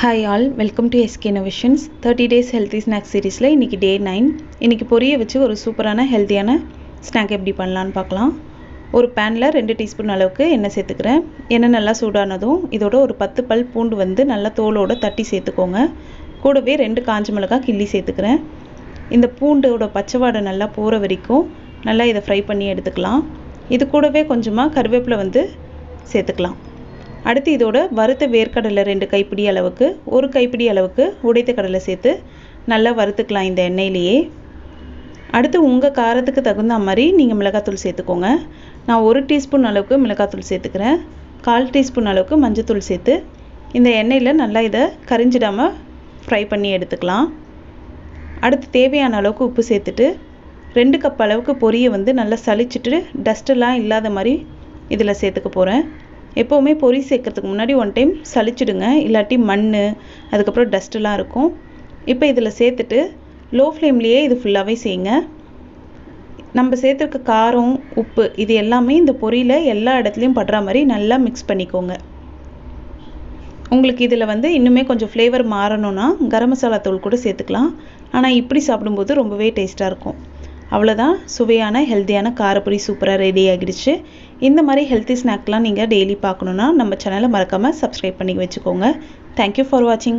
Hi all welcome to SK innovations thirty days healthy snacks சீரீஸில் இன்றைக்கி டே nine இன்றைக்கி பொரிய வச்சு ஒரு சூப்பரான ஹெல்த்தியான ஸ்நாக் எப்படி பண்ணலான்னு பார்க்கலாம். ஒரு பேனில் ரெண்டு டீஸ்பூன் அளவுக்கு எண்ணெய் சேர்த்துக்கிறேன். எண்ணெய் நல்லா சூடானதும் இதோட ஒரு பத்து பல் பூண்டு வந்து நல்லா தோலோடு தட்டி சேர்த்துக்கோங்க. கூடவே ரெண்டு காஞ்ச மிளகாய் கிள்ளி சேர்த்துக்கிறேன். இந்த பூண்டோட பச்சைவாடை நல்லா போகிற வரைக்கும் நல்லா இதை ஃப்ரை பண்ணி எடுத்துக்கலாம். இது கூடவே கொஞ்சமாக கருவேப்பிலை வந்து சேர்த்துக்கலாம். அடுத்து இதோட வறுத்த வேர்க்கடலை ரெண்டு கைப்பிடி அளவுக்கு ஒரு கைப்பிடி அளவுக்கு உடைத்த கடலை சேர்த்து நல்லா வறுத்துக்கலாம் இந்த எண்ணெயிலேயே. அடுத்து உங்கள் காரத்துக்கு தகுந்த மாதிரி நீங்கள் மிளகாத்தூள் சேர்த்துக்கோங்க. நான் ஒரு டீஸ்பூன் அளவுக்கு மிளகாத்தூள் சேர்த்துக்கிறேன். கால் டீஸ்பூன் அளவுக்கு மஞ்சத்தூள் சேர்த்து இந்த எண்ணெயில் நல்லா இதை கரிஞ்சிடாமல் ஃப்ரை பண்ணி எடுத்துக்கலாம். அடுத்து தேவையான அளவுக்கு உப்பு சேர்த்துட்டு ரெண்டு கப் அளவுக்கு பொரியை வந்து நல்லா சளிச்சிட்டு டஸ்ட்டெல்லாம் இல்லாத மாதிரி இதில் சேர்த்துக்க போகிறேன் எப்போவுமே பொரி சேர்க்கறதுக்கு முன்னாடி ஒன் டைம் சளிச்சிடுங்க. இல்லாட்டி மண் அதுக்கப்புறம் டஸ்ட்டெலாம் இருக்கும். இப்போ இதில் சேர்த்துட்டு லோ ஃப்ளேம்லேயே இது ஃபுல்லாகவே செய்யுங்க. நம்ம சேர்த்துருக்க காரம் உப்பு இது எல்லாமே இந்த பொரியில் எல்லா இடத்துலையும் படுற மாதிரி நல்லா மிக்ஸ் பண்ணிக்கோங்க. உங்களுக்கு இதில் வந்து இன்னுமே கொஞ்சம் ஃப்ளேவர் மாறணும்னா கரம் மசாலா தூள் கூட சேர்த்துக்கலாம். ஆனால் இப்படி சாப்பிடும்போது ரொம்பவே டேஸ்ட்டாக இருக்கும். அவ்வளோதான் சுவையான ஹெல்த்தியான காரப்பொடி சூப்பராக ரெடி ஆகிடுச்சு. இந்த மாதிரி ஹெல்த்தி ஸ்நாக்லாம் நீங்கள் டெய்லி பார்க்கணுன்னா நம்ம சேனலை மறக்காமல் சப்ஸ்கிரைப் பண்ணி வச்சுக்கோங்க. தேங்க்யூ ஃபார் வாட்சிங்